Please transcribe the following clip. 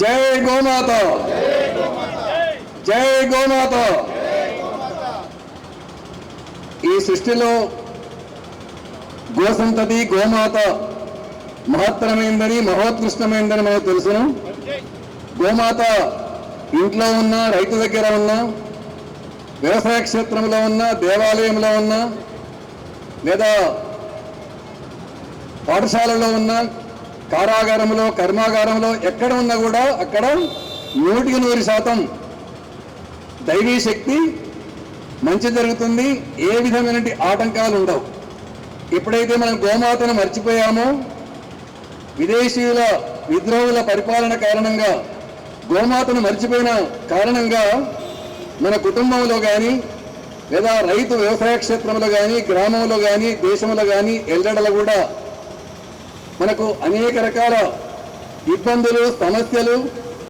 జై గోమాత. జై గోమాత. ఈ సృష్టిలో గోసంతతి గోమాత మహత్తరమైందని మహోత్కృష్టమైందని మనకు తెలుసును. గోమాత ఇంట్లో ఉన్న రైతు దగ్గర ఉన్న వ్యవసాయ క్షేత్రంలో ఉన్న దేవాలయంలో ఉన్న లేదా పాఠశాలలో ఉన్న కారాగారంలో కర్మాగారంలో ఎక్కడ ఉన్నా కూడా అక్కడ నూటికి నూరు శాతం దైవీ శక్తి మంచి జరుగుతుంది. ఏ విధమైన ఆటంకాలు ఉండవు. ఎప్పుడైతే మనం గోమాతను మర్చిపోయామో విదేశీయుల విద్రోహుల పరిపాలన కారణంగా గోమాతను మర్చిపోయిన కారణంగా మన కుటుంబంలో కానీ లేదా రైతు వ్యవసాయ క్షేత్రంలో కానీ గ్రామంలో కానీ దేశంలో కానీ ఎల్లడలు కూడా మనకు అనేక రకాల ఇబ్బందులు సమస్యలు